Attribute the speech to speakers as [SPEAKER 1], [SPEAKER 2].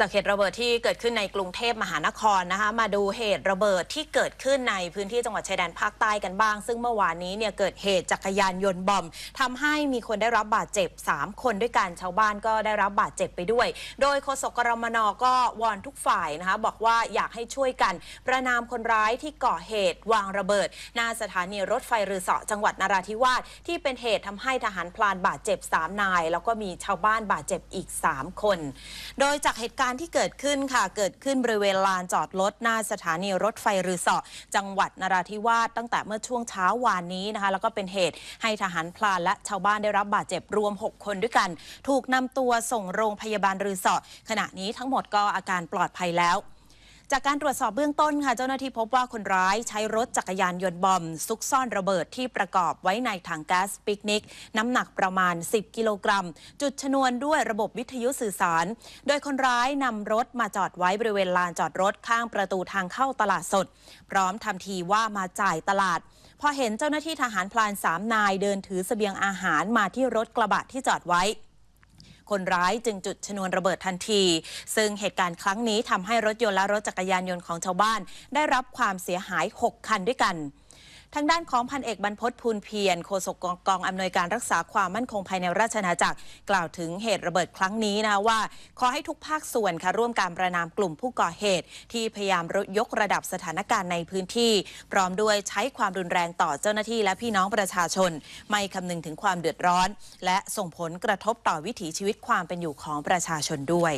[SPEAKER 1] จากเหตุระเบิดที่เกิดขึ้นในกรุงเทพมหานครนะคะ มาดูเหตุระเบิดที่เกิดขึ้นในพื้นที่จังหวัดชายแดนภาคใต้กันบ้าง ซึ่งเมื่อวานนี้เนี่ยเกิดเหตุจักรยานยนต์บอมทำให้มีคนได้รับบาดเจ็บ 3 คนด้วยกันชาวบ้านก็ได้รับบาดเจ็บไปด้วย โดยโฆษกกรมนก็วอนทุกฝ่ายนะคะบอกว่าอยากให้ช่วยกัน ประนามคนร้ายที่ก่อเหตุวางระเบิดหน้าสถานีรถไฟรือเสาะจังหวัดนราธิวาสที่เป็นเหตุทำให้ทหารพลานบาดเจ็บ 3 นาย แล้วก็มีชาวบ้านบาดเจ็บอีก 3 คน โดยจากเหตุการณ์การที่เกิดขึ้นค่ะ เกิดขึ้นบริเวณลานจอดรถหน้าสถานีรถไฟรือเสาะจังหวัดนราธิวาสตั้งแต่เมื่อช่วงเช้าวานนี้นะคะ แล้วก็เป็นเหตุให้ทหารพลานและชาวบ้านได้รับบาดเจ็บรวม 6 คนด้วยกัน ถูกนำตัวส่งโรงพยาบาลรือเสาะขณะนี้ทั้งหมดก็อาการปลอดภัยแล้ว จากการตรวจสอบเบื้องต้นค่ะ เจ้าหน้าที่พบว่าคนร้ายใช้รถจักรยานยนต์บอม ซุกซ่อนระเบิดที่ประกอบไว้ในถังแก๊สปิกนิก น้ำหนักประมาณ 10 กิโลกรัม จุดชนวนด้วยระบบวิทยุสื่อสาร โดยคนร้ายนำรถมาจอดไว้บริเวณลานจอดรถข้างประตูทางเข้าตลาดสด พร้อมทำทีว่ามาจ่ายตลาด พอเห็นเจ้าหน้าที่ทหารพลานสามนายเดินถือเสบียงอาหารมาที่รถกระบะที่จอดไว้ คนร้ายจึงจุดชนวนระเบิดทันที ซึ่งเหตุการณ์ครั้งนี้ทำให้รถยนต์และรถจักรยานยนต์ของชาวบ้าน ได้รับความเสียหาย 6 คันด้วยกัน ทางด้านของพันเอกบรรพตพูนเพียรโฆษกกองอำนวยการรักษาความมั่นคงภายในราชอาณาจักร กล่าวถึงเหตุระเบิดครั้งนี้นะว่า ขอให้ทุกภาคส่วนค่ะร่วมการประนามกลุ่มผู้ก่อเหตุ ที่พยายามยกระดับสถานการณ์ในพื้นที่ พร้อมด้วยใช้ความรุนแรงต่อเจ้าหน้าที่และพี่น้องประชาชน ไม่คำนึงถึงความเดือดร้อน และส่งผลกระทบต่อวิถีชีวิตความเป็นอยู่ของประชาชนด้วย